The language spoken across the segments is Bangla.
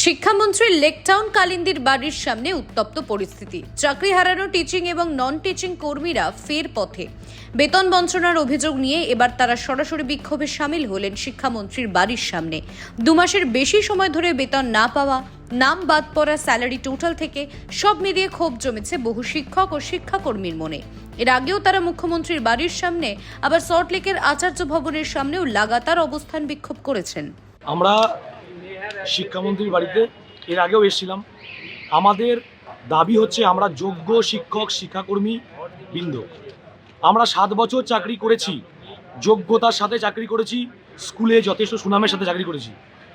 শিক্ষামন্ত্রীর লেকটাউন কালিন্দির বাড়ির সামনে উত্তপ্ত পরিস্থিতি। চাকরি হারানো টিচিং এবং নন টিচিং কর্মীরা ফের পথে। বেতন বঞ্চনার অভিযোগ নিয়ে এবার তারা সরাসরি বিক্ষোভে সামিল হলেন শিক্ষামন্ত্রীর বাড়ির সামনে। দু মাসের বেশি সময় ধরে বেতন না পাওয়া, নাম বাদ পড়া স্যালারি টোটাল থেকে সব মিলিয়ে ক্ষোভ জমেছে বহু শিক্ষক ও শিক্ষাকর্মীর মনে। এর আগেও তারা মুখ্যমন্ত্রীর বাড়ির সামনে, আবার সল্টলেকের আচার্য ভবনের সামনেও লাগাতার অবস্থান বিক্ষোভ করেছেন। আমরা শিক্ষামন্ত্রীর বাড়িতে এর আগেও এসেছিলাম। আমাদের দাবি হচ্ছে আমরা যোগ্য শিক্ষক, শিক্ষাকর্মী বৃন্দ। আমরা সাত বছর চাকরি করেছি, যোগ্যতার সাথে চাকরি করেছি, স্কুলে যথেষ্ট সুনামের সাথে চাকরি করেছি।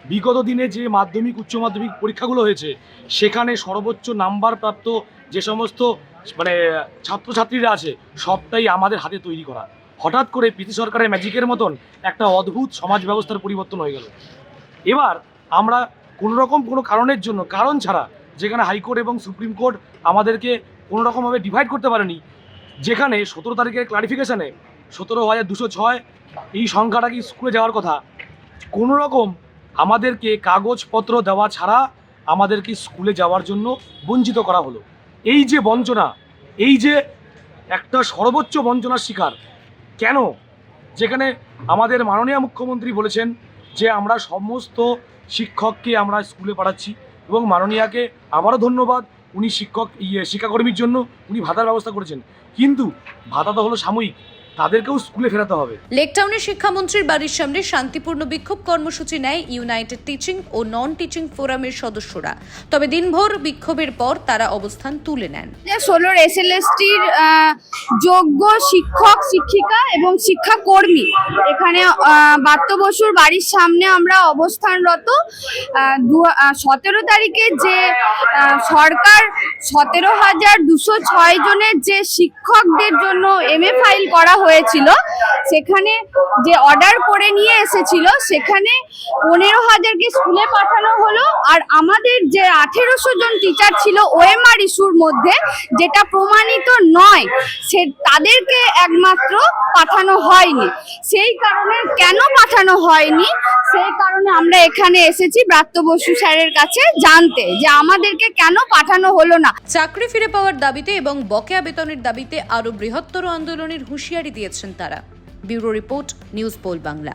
বিগত দিনে যে মাধ্যমিক, উচ্চ মাধ্যমিক পরীক্ষাগুলো হয়েছে, সেখানে সর্বোচ্চ নাম্বার প্রাপ্ত যে সমস্ত মানে ছাত্রছাত্রীরা আছে, সবটাই আমাদের হাতে তৈরি করা। হঠাৎ করে পিসি সরকারের ম্যাজিকের মতন একটা অদ্ভুত সমাজ ব্যবস্থার পরিবর্তন হয়ে গেল। এবার আমরা কোনো রকম কোনো কারণের জন্য, কারণ ছাড়া যেখানে হাইকোর্ট এবং সুপ্রিম কোর্ট আমাদেরকে কোনো রকমভাবে ডিভাইড করতে পারেনি, যেখানে সতেরো তারিখের ক্লারিফিকেশানে সতেরো হাজার দুশো ছয় এই সংখ্যাটা কি স্কুলে যাওয়ার কথা? কোনো রকম আমাদেরকে কাগজপত্র দেওয়া ছাড়া আমাদেরকে স্কুলে যাওয়ার জন্য বঞ্চিত করা হলো। এই যে বঞ্চনা, এই যে একটা সর্বোচ্চ বঞ্চনার শিকার, কেন? যেখানে আমাদের মাননীয় মুখ্যমন্ত্রী বলেছেন যে আমরা সমস্ত শিক্ষককে আমরা স্কুলে পাঠাচ্ছি এবং মাননীয়াকে আবারও ধন্যবাদ। উনি শিক্ষক ইয়ে শিক্ষাকর্মীর জন্য উনি ভাতার ব্যবস্থা করেছেন। কিন্তু ভাতা তো হলো সাময়িক। তাদেরকেও স্কুলে ফেরাতে হবে। লেকটাউনে শিক্ষামন্ত্রীর বাড়ির সামনে শান্তিপূর্ণ বিক্ষোভ কর্মসূচি নেয় ইউনাইটেড টিচিং ও নন টিচিং ফোরামের সদস্যরা। তবে দিনভর বিক্ষোভের পর তারা অবস্থান তুলে নেন। ষোলোর এস এল এসটির যোগ্য শিক্ষক শিক্ষিকা এবং শিক্ষাকর্মী। এখানে বাত্য বসুর বাড়ির সামনে আমরা অবস্থানরত সতেরো তারিখে যে আহ, সরকার সতেরো হাজার দুশো ছয় জনের যে শিক্ষকদের জন্য এম এ ফাইল করা হয়েছিল, সেখানে যে অর্ডার করে নিয়ে এসেছিল, সেখানে পনেরো হাজারকে স্কুলে পাঠানো হলো। আর আমাদের যে আঠেরোশো জন টিচার ছিল ওএমআর ইস্যুর মধ্যে, যেটা প্রমাণিত নয়, সে তাদেরকে একমাত্র পাঠানো হয়নি। সেই কারণে কেন পাঠানো হয়নি? সেই কারণে আমরা এখানে এসেছি ব্রাত্য বসু স্যারের কাছে জানতে, যে আমাদেরকে কেন পাঠানো হলো না। চাকরি ফিরে পাওয়ার দাবিতে এবং বকেয়া বেতনের দাবিতে আরও বৃহত্তর আন্দোলনের হুঁশিয়ারি দিয়েছেন তারা। Bureau report news pole Bangla.